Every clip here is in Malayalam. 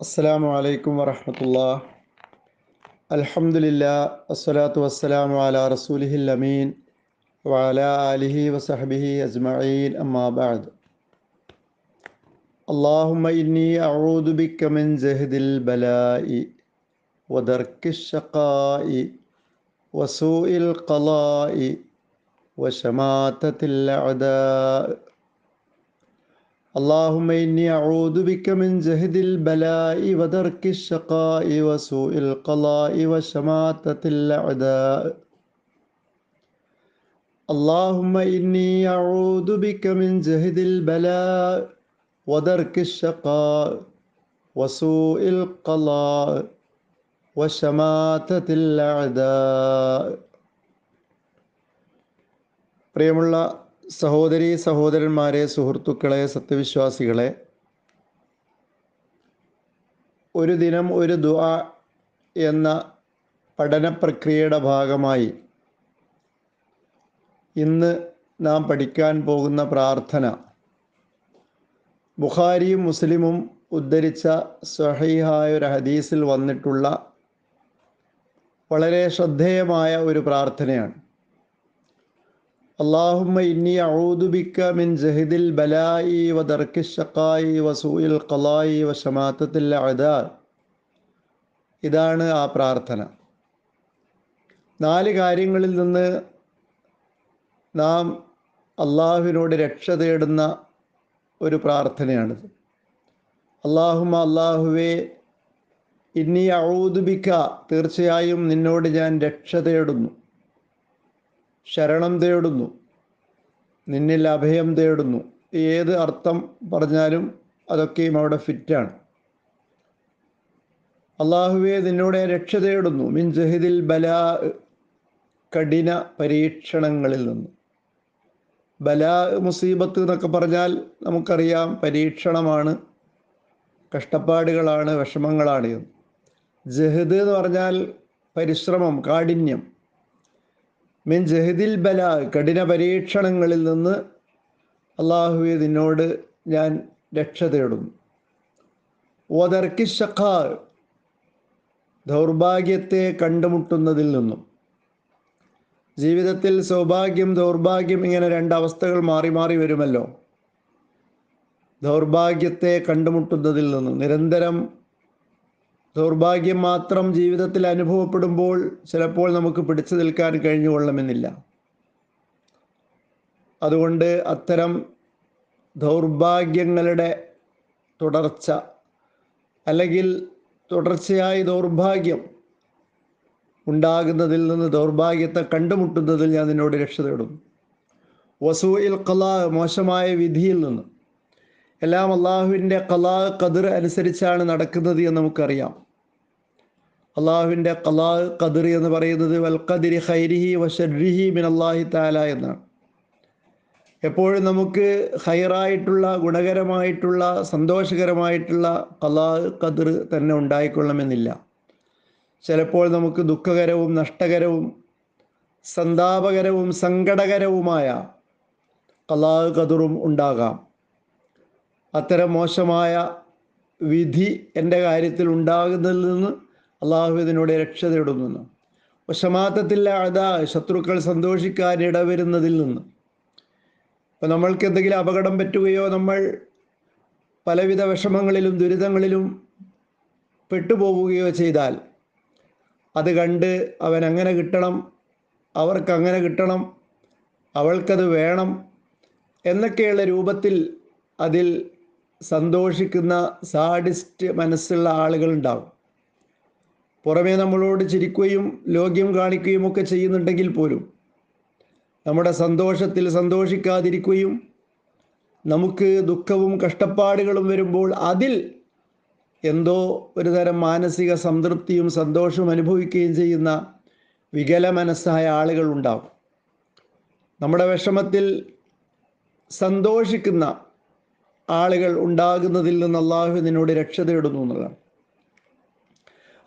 അസ്സലാമു അലൈക്കും വറഹമത്തുള്ള അൽഹംദുലില്ലാ വസ്സലാത്തു വസ്സലാമു അലാ റസൂലിഹിൽ അമീൻ വഅലാ ആലിഹി വസഹബിഹി അജ്മഈൻ അമ്മാ ബഅദ് اللهم إني أعوذ بك من زهد البلاء ودرك الشقاء وسوء القضاء وشماتة الأعداء اللهم إني أعوذ بك من زهد البلاء ودرك الشقاء وسوء القضاء وشماتة الأعداء اللهم إني أعوذ بك من زهد البلاء ودرك الشقاء وسوء القضاء وشماتة الأعداء പ്രിയമുള്ള സഹോദരി സഹോദരന്മാരെ സുഹൃത്തുക്കളെ സത്യവിശ്വാസികളെ ഒരു ദിനം ഒരു ദുആ എന്ന പഠന പ്രക്രിയയുടെ ഭാഗമായി ഇന്ന് നാം പഠിക്കാൻ പോകുന്ന പ്രാർത്ഥന. ബുഖാരിയും മുസ്ലിമും ഉദ്ധരിച്ച സഹീഹായ ഒരു ഹദീസിൽ വന്നിട്ടുള്ള വളരെ ശ്രദ്ധേയമായ ഒരു പ്രാർത്ഥനയാണ്. اللهم إني أعوذ بك من زهد البلاء ودرك الشقاء وسوء القضاء وشماتة الأعداء ഇതാണ് ആ പ്രാർത്ഥന നാല് കാര്യങ്ങളിൽ നിന്ന് നാം അള്ളാഹുവിനോട് രക്ഷ തേടുന്ന ഒരു പ്രാർത്ഥനയാണിത് അള്ളാഹുമ അള്ളാഹുവേ ഇനി ഔദുബിക്ക തീർച്ചയായും നിന്നോട് ഞാൻ രക്ഷ തേടുന്നു ശരണം തേടുന്നു. നിന്നിൽ അഭയം തേടുന്നു. ഏത് അർത്ഥം പറഞ്ഞാലും അതൊക്കെയും അവിടെ ഫിറ്റാണ്. അള്ളാഹുവെ നിന്നോട് രക്ഷ തേടുന്നു. മിൻ ജഹിദിൽ ബല കഠിന പരീക്ഷണങ്ങളിൽ നിന്ന്. ബല മുസീബത്ത് എന്നൊക്കെ പറഞ്ഞാൽ നമുക്കറിയാം പരീക്ഷണമാണ് കഷ്ടപ്പാടുകളാണ് വിഷമങ്ങളാണ് ജഹിദ് എന്ന് പറഞ്ഞാൽ പരിശ്രമം കാഠിന്യം. മിൻ ജഹദിൽ ബല കഠിന പരീക്ഷണങ്ങളിൽ നിന്ന് അള്ളാഹുവെ നിന്നോട് ഞാൻ രക്ഷ തേടും. ഓതർക്കി ഷഖാ ദൗർഭാഗ്യത്തെ കണ്ടുമുട്ടുന്നതിൽ നിന്നും. ജീവിതത്തിൽ സൗഭാഗ്യം ദൗർഭാഗ്യം ഇങ്ങനെ രണ്ടവസ്ഥകൾ മാറി മാറി വരുമല്ലോ. ദൗർഭാഗ്യത്തെ കണ്ടുമുട്ടുന്നതിൽ നിന്നും. നിരന്തരം ദൗർഭാഗ്യം മാത്രം ജീവിതത്തിൽ അനുഭവപ്പെടുമ്പോൾ ചിലപ്പോൾ നമുക്ക് പിടിച്ചു നിൽക്കാൻ കഴിഞ്ഞുകൊള്ളണമെന്നില്ല അതുകൊണ്ട് അത്തരം ദൗർഭാഗ്യങ്ങളുടെ തുടർച്ച അല്ലെങ്കിൽ തുടർച്ചയായി ദൗർഭാഗ്യം ഉണ്ടാകുന്നതിൽ നിന്ന് ദൗർഭാഗ്യത്തെ കണ്ടുമുട്ടുന്നതിൽ ഞാൻ നിന്നോട് രക്ഷ തേടുന്നു. വസൂയിൽ കലാ മോശമായ വിധിയിൽ നിന്ന് എല്ലാം അള്ളാഹുവിന്റെ കലാ കതിർ അനുസരിച്ചാണ് നടക്കുന്നത് എന്ന് നമുക്കറിയാം. അള്ളാഹുവിന്റെ കലാ കതിർ എന്ന് പറയുന്നത് വൽ ഹൈരിഹി വഷരിഹി മിൻ അള്ളാഹി താല എന്നാണ്. എപ്പോഴും നമുക്ക് ഹൈറായിട്ടുള്ള ഗുണകരമായിട്ടുള്ള സന്തോഷകരമായിട്ടുള്ള കലാ കതിർ തന്നെ ഉണ്ടായിക്കൊള്ളണമെന്നില്ല. ചിലപ്പോൾ നമുക്ക് ദുഃഖകരവും നഷ്ടകരവും സന്താപകരവും സങ്കടകരവുമായ കലാ കതിറും ഉണ്ടാകാം. അത്തരം മോശമായ വിധി എന്റെ കാര്യത്തിൽ ഉണ്ടാകുന്നതിൽ നിന്ന് അള്ളാഹു ഇതിനോട് രക്ഷ തേടുന്നു അതാ ശത്രുക്കൾ സന്തോഷിക്കാൻ ഇടവരുന്നതിൽ നിന്ന്. ഇപ്പം നമ്മൾക്ക് എന്തെങ്കിലും അപകടം പറ്റുകയോ നമ്മൾ പലവിധ വിഷമങ്ങളിലും ദുരിതങ്ങളിലും പെട്ടുപോവുകയോ ചെയ്താൽ അത് കണ്ട് അവൻ അങ്ങനെ കിട്ടണം അവർക്കങ്ങനെ കിട്ടണം അവൾക്കത് വേണം എന്നൊക്കെയുള്ള രൂപത്തിൽ അതിൽ സന്തോഷിക്കുന്ന സാഡിസ്റ്റ് മനസ്സുള്ള ആളുകൾ ഉണ്ടാവും പുറമേ നമ്മളോട് ചിരിക്കുകയും ലോക്യം കാണിക്കുകയും ഒക്കെ ചെയ്യുന്നുണ്ടെങ്കിൽ പോലും നമ്മുടെ സന്തോഷത്തിൽ സന്തോഷിക്കാതിരിക്കുകയും നമുക്ക് ദുഃഖവും കഷ്ടപ്പാടുകളും വരുമ്പോൾ അതിൽ എന്തോ ഒരു തരം മാനസിക സംതൃപ്തിയും സന്തോഷവും അനുഭവിക്കുകയും ചെയ്യുന്ന വികല മനസ്സായ ആളുകൾ ഉണ്ടാവും നമ്മുടെ വിഷമത്തിൽ സന്തോഷിക്കുന്ന ആളുകൾ ഉണ്ടാകുന്നതിൽ നിന്ന് അള്ളാഹു നിന്നോട് രക്ഷ തേടുന്നു എന്നുള്ളതാണ്.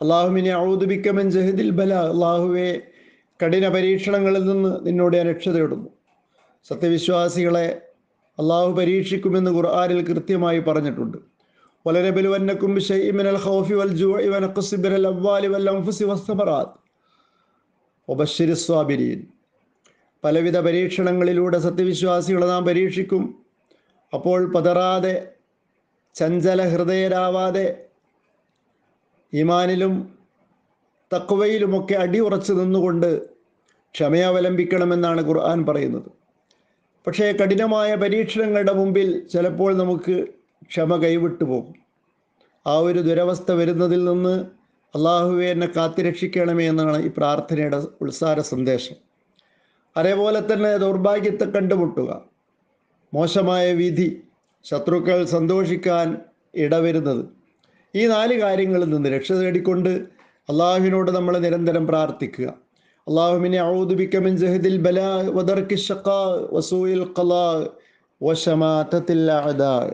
അള്ളാഹുവിനെ ഔദുബിക്കമൻ ജഹദിൽ ബല. അള്ളാഹുവെ കഠിന പരീക്ഷണങ്ങളിൽ നിന്ന് നിന്നോട് ഞാൻ രക്ഷ തേടുന്നു. സത്യവിശ്വാസികളെ അള്ളാഹു പരീക്ഷിക്കുമെന്ന് ഖുർആാനിൽ കൃത്യമായി പറഞ്ഞിട്ടുണ്ട്. വളരെ ബലുവന്നക്കും വൽ വൽ പലവിധ പരീക്ഷണങ്ങളിലൂടെ സത്യവിശ്വാസികളെ നാം പരീക്ഷിക്കും. അപ്പോൾ പതറാതെ ചഞ്ചല ഹൃദയരാവാതെ ഈമാനിലും അടി അടിയുറച്ചു നിന്നുകൊണ്ട് ക്ഷമയവലംബിക്കണമെന്നാണ് ഖുർആൻ പറയുന്നത്. പക്ഷേ കഠിനമായ പരീക്ഷണങ്ങളുടെ മുമ്പിൽ ചിലപ്പോൾ നമുക്ക് ക്ഷമ കൈവിട്ടു പോകും. ആ ഒരു ദുരവസ്ഥ വരുന്നതിൽ നിന്ന് അള്ളാഹുവെ എന്നെ കാത്തിരക്ഷിക്കണമേ എന്നാണ് ഈ പ്രാർത്ഥനയുടെ ഉത്സാര സന്ദേശം. അതേപോലെ തന്നെ ദൗർഭാഗ്യത്തെ കണ്ടുമുട്ടുക. മോശമായ വിധി ശത്രുക്കൾ സന്തോഷിക്കാൻ ഇടവരുന്നത്. ഈ നാല് കാര്യങ്ങളിൽ നിന്ന് രക്ഷ തേടിക്കൊണ്ട് അള്ളാഹുവിനോട് നമ്മൾ നിരന്തരം പ്രാർത്ഥിക്കുക. അള്ളാഹുമിനെ ഔദുബിക്കമിൻ ജഹദിൽ ബലാ വദർക്കിഷക്ക വസൂയിൽ ഖലാ വശമാതത്തിൽ അദാ